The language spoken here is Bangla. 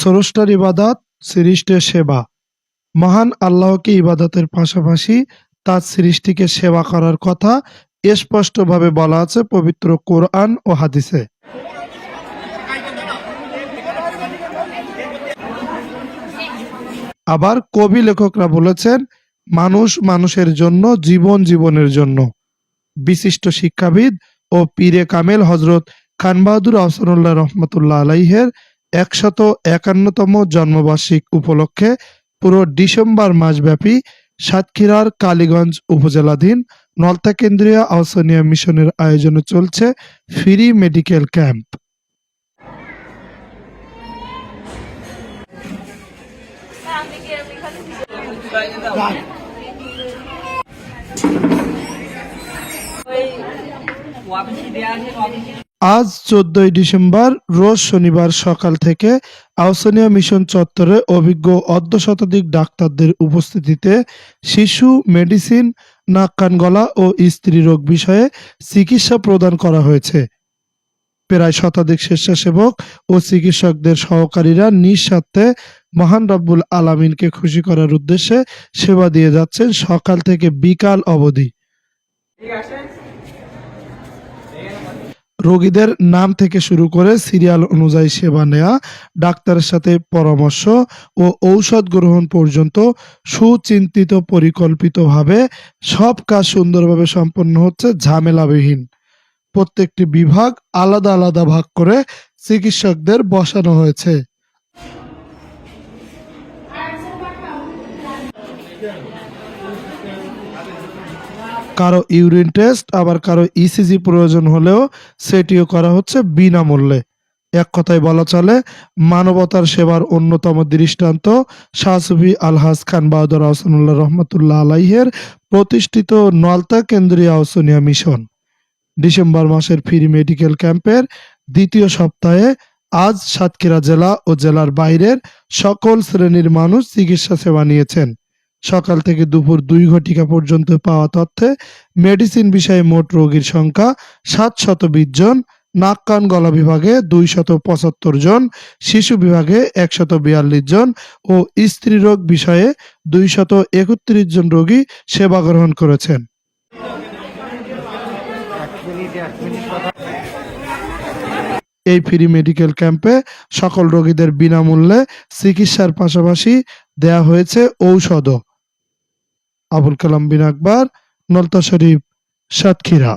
স্রষ্টার ইবাদত, সৃষ্টের সেবা। মহান আল্লাহকে ইবাদতের পাশাপাশি তার সৃষ্টিকে সেবা করার কথা স্পষ্টভাবে বলা আছে পবিত্র কোরআন ও হাদিসে। আবার কবি লেখকরা বলেছেন, মানুষ মানুষের জন্য, জীবন জীবনের জন্য। বিশিষ্ট শিক্ষাবিদ ও পীরে কামেল হজরত খানবাহাদুর আহসানুল্লাহ রহমতুল্লাহ আলাইহের একশত একান্নতম জন্মবার্ষিক উপলক্ষে পুরো ডিসেম্বর মাসব্যাপী সাতক্ষীরার কালীগঞ্জ উপজেলাধীন নলতা কেন্দ্রীয় আহসানিয়া মিশনের আয়োজনে চলছে ফ্রি মেডিকেল ক্যাম্প। আজ চোদ্দই ডিসেম্বর, রোজ শনিবার সকাল থেকে আহসানিয়া মিশন চত্বরে অভিজ্ঞ অর্ধ শতাধিক ডাক্তারদের উপস্থিতিতে শিশু, মেডিসিন, নাক, কান, গলা ও স্ত্রী রোগ বিষয়ে চিকিৎসা প্রদান করা হয়েছে। প্রায় শতাধিক স্বেচ্ছাসেবক ও চিকিৎসকদের সহকারীরা নিঃস্বার্থে মহান রব্বুল আলামিনকে খুশি করার উদ্দেশ্যে সেবা দিয়ে যাচ্ছেন সকাল থেকে বিকাল অবধি। রোগীদের নাম থেকে শুরু করে সিরিয়াল অনুযায়ী সেবা নেওয়া ডাক্তারের সাথে পরামর্শ ও ঔষধ গ্রহণ পর্যন্ত সুচিন্তিত পরিকল্পিতভাবে সব কাজ সুন্দরভাবে সম্পন্ন হচ্ছে, ঝামেলাবিহীন। প্রত্যেকটি বিভাগ আলাদা আলাদা ভাগ করে চিকিৎসকদের বসানো হয়েছে। কারও ইউরিন টেস্ট, আবার কারও ইসিজি প্রয়োজন হলেও সেটিও করা হচ্ছে বিনামূল্যে। এক কথায় বলা চলে, মানবতার সেবার অন্যতম দৃষ্টান্ত শাহসুফি আলহাজ খান বাহাদুর আহসানুল্লাহ রহমতুল্লাহ আলাইহের প্রতিষ্ঠিত নলতা কেন্দ্রীয় আহসনিয়া মিশন। ডিসেম্বর মাসের ফ্রি মেডিকেল ক্যাম্পের দ্বিতীয় সপ্তাহে আজ সাতক্ষীরা জেলা ও জেলার বাইরের সকল শ্রেণির মানুষ চিকিৎসা সেবা নিয়েছেন। সকাল থেকে দুপুর দুই ঘটিকা পর্যন্ত পাওয়া তথ্যে মেডিসিন বিষয়ে মোট রোগীর সংখ্যা সাতশত বিশ জন, নাক কান গলা বিভাগে দুইশত পঁচাত্তর জন, শিশু বিভাগে একশত বিয়াল্লিশ জন ও স্ত্রী রোগ বিষয়ে দুইশত একত্রিশ জন রোগী সেবা গ্রহণ করেছেন। এই ফ্রি মেডিকেল ক্যাম্পে সকল রোগীদের বিনামূল্যে চিকিৎসার পাশাপাশি দেয়া হয়েছে ঔষধও। আবুল কালাম বিন আকবর নলতা শরীফ সাতক্ষীরা।